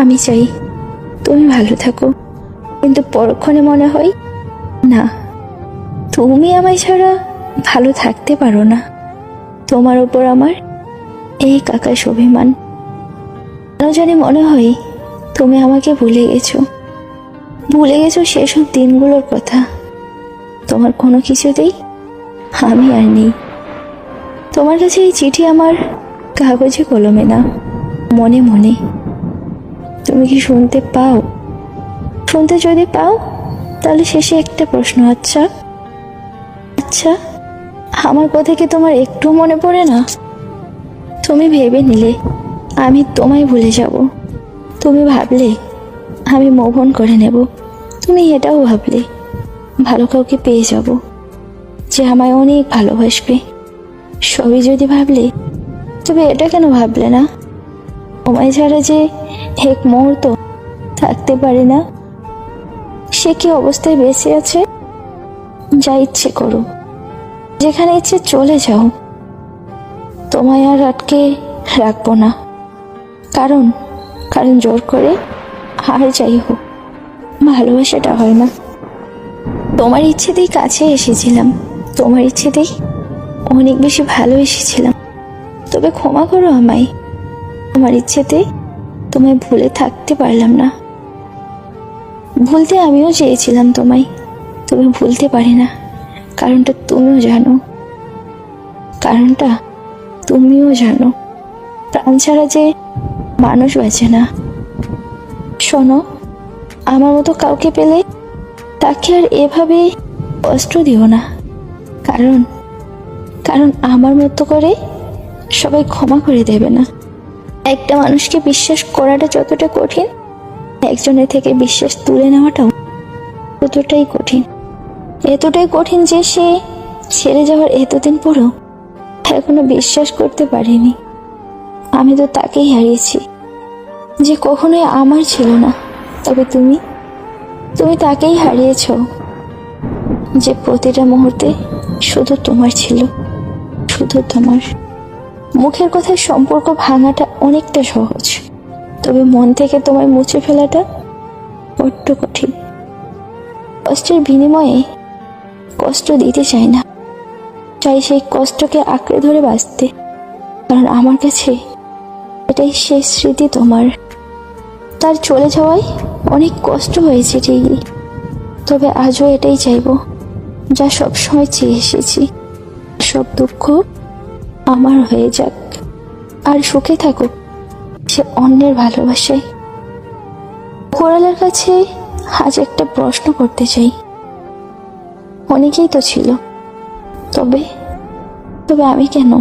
আমি চাই। তুমি ভালো থাকো। কিন্তু পরক্ষণে মনে হয়, না, তুমি আমায় ছাড়া ভালো থাকতে পারো না। তোমার উপর আমার এই কাকাশ অভিমান। কেন জানি মনে হয়, তুমি আমাকে ভুলে গেছো। ভুলে গেছো সেসব দিনগুলোর কথা। তোমার কোনো কিছুতেই আমি আর নেই। তোমার কাছে এই চিঠি আমার কাগজে কলমে না, মনে মনে। তুমি কি শুনতে পাও? শুনতে যদি পাও, তাহলে শেষে একটা প্রশ্ন আচ্ছা? আচ্ছা আমার কথা কি তোমার একটু মনে পড়ে না? তুমি ভেবে নিলে, আমি তোমায় ভুলে যাব। তুমি ভাবলে, আমি মোহন করে নেব। তুমি এটাও ভাবলে, ভালো কাউকে পেয়ে যাব, যে আমায় অনেক ভালোবাসবে। সবই যদি ভাবলে, তবে এটা কেন ভাবলে না? তোমায় ছাড়া যে এক মুহূর্ত থাকতে পারে না, সে কি অবস্থায় বেঁচে আছে? যা ইচ্ছে করো। যেখানে ইচ্ছে চলে যাও, তোমায় আর আটকে রাখব না। কারণ কারণ জোর করে আর যাই হোক, ভালোবাসাটা হয় না। তোমার ইচ্ছেতেই কাছে এসেছিলাম। তোমার ইচ্ছেতেই অনেক বেশি ভালোবেসেছিলাম তবে ক্ষমা করো আমায়। তোমার ইচ্ছেতে তোমায় ভুলে থাকতে পারলাম না। ভুলতে আমিও চেয়েছিলাম তোমায়। তবে ভুলতে পারি না। কারণটা তুমিও জানো। কারণটা তুমিও জানো। প্রাণ ছাড়া যে মানুষ বাঁচে না। শোনো, আমার মতো কাউকে পেলে তাকে আর এভাবে কষ্ট দিও না। কারণ কারণ আমার মতো করে সবাই ক্ষমা করে দেবে না। একটা মানুষকে বিশ্বাস করাটা যতটা কঠিন, একজনের থেকে বিশ্বাস তুলে নেওয়াটাও ততটাই কঠিন। এতটাই কঠিন যে সে ছেড়ে যাওয়ার এতদিন পরও এখনও বিশ্বাস করতে পারেনি। আমি তো তাকেই হারিয়েছি, যে কখনোই আমার ছিল না। তবে তুমি তুমি তাকেই হারিয়েছ, যে প্রতিটা মুহূর্তে শুধু তোমার ছিল, শুধু তোমার। মুখের কথায় সম্পর্ক ভাঙাটা অনেকটা সহজ। তবে মন থেকে তোমায় মুছে ফেলাটা বড্ড কঠিন। কষ্টের বিনিময়ে কষ্ট দিতে চাই না। চাই সেই কষ্টকে আঁকড়ে ধরে বাঁচতে। কারণ আমার কাছে এটাই শেষ স্মৃতি তোমার। তার চলে যাওয়ায় অনেক কষ্ট হয়েছে ঠিকই। তবে আজও এটাই চাইব, যা সবসময় চেয়ে এসেছি। সব দুঃখ আমার হয়ে যাক। আর সুখে থাকুক, সে অন্যের ভালোবাসায় কোরালের কাছে আজ একটা প্রশ্ন করতে চাই। অনেকেই তো ছিল। তবে তবে আমি কেন?